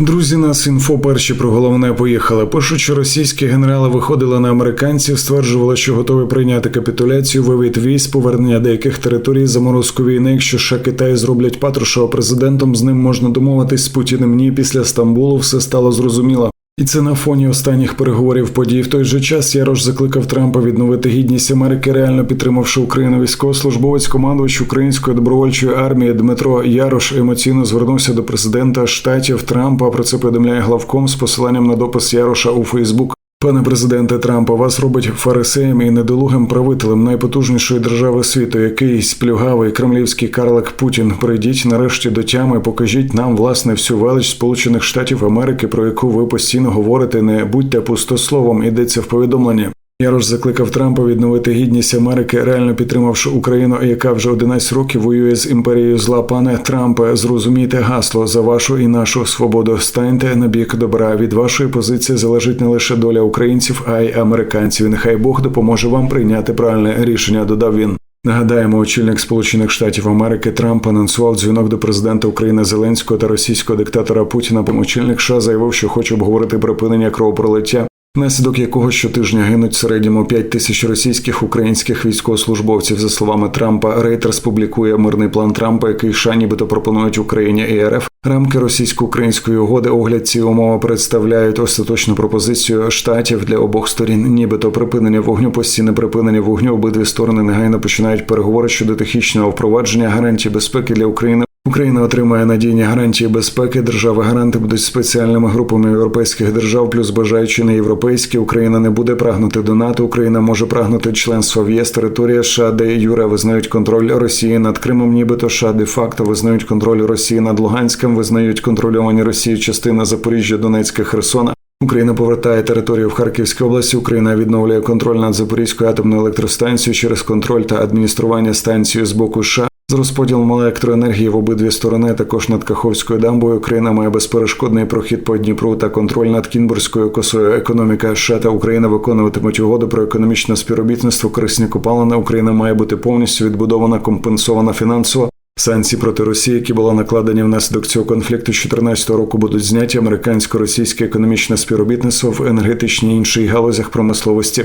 Друзі, нас інфо перші про головне поїхали. Пишуть, російські генерали виходили на американців, стверджували, що готові прийняти капітуляцію, вивід військ, повернення деяких територій, заморозку війни. Якщо США Китай зроблять Патрушева президентом, з ним можна домовитись з Путіним. Ні, після Стамбулу все стало зрозуміло. І це на фоні останніх переговорів подій. В той же час Ярош закликав Трампа відновити гідність Америки, реально підтримавши Україну. Військовослужбовець командувач української добровольчої армії Дмитро Ярош емоційно звернувся до президента штатів Трампа. Про це повідомляє главком з посиланням на допис Яроша у Фейсбук. Пане президенте Трампа, вас робить фарисеєм і недолугим правителем найпотужнішої держави світу. Якийсь плюгавий кремлівський карлик Путін. Прийдіть нарешті до тями, покажіть нам власне всю велич Сполучених Штатів Америки, про яку ви постійно говорите. Не будьте пустословом. Йдеться в повідомленні. Ярош закликав Трампа відновити гідність Америки, реально підтримавши Україну, яка вже 11 років воює з імперією зла. Пане Трампе, зрозумійте гасло за вашу і нашу свободу. Станьте на бік добра. Від вашої позиції залежить не лише доля українців, а й американців. Нехай Бог допоможе вам прийняти правильне рішення. Додав він. Нагадаємо, очільник Сполучених Штатів Америки Трамп анонсував дзвінок до президента України Зеленського та російського диктатора Путіна. Очільник США заявив, що хоче обговорити припинення кровопролиття внаслідок якого щотижня гинуть в середньому 5 тисяч російських українських військовослужбовців. За словами Трампа, Рейтерс публікує мирний план Трампа, який США нібито пропонують Україні і РФ. Рамки російсько-української угоди огляд ці умови представляють остаточну пропозицію штатів для обох сторін, нібито припинення вогню, постійне припинення вогню. Обидві сторони негайно починають переговори щодо технічного впровадження гарантій безпеки для України. Україна отримає надійні гарантії безпеки. Держави гаранти будуть спеціальними групами європейських держав, плюс бажаючи на європейські. Україна не буде прагнути до НАТО. Україна може прагнути членства в ЄС. Територія США, де Юре визнають контроль Росії над Кримом, нібито США де факто визнають контроль Росії над Луганськом, визнають контрольовані Росією частина Запоріжжя, Донецька, Херсона. Україна повертає територію в Харківській області. Україна відновлює контроль над Запорізькою атомною електростанцією через контроль та адміністрування станції з боку США. З розподілом електроенергії в обидві сторони, також над Каховською дамбою, Україна має безперешкодний прохід по Дніпру та контроль над Кінбурзькою косою. Економіка США та Україна виконуватимуть угоду про економічне співробітництво. Корисні копалини Україна має бути повністю відбудована, компенсована фінансово. Санкції проти Росії, які були накладені внаслідок цього конфлікту 2014 року, будуть зняті американсько-російське економічне співробітництво в енергетичній іншій галузях промисловості.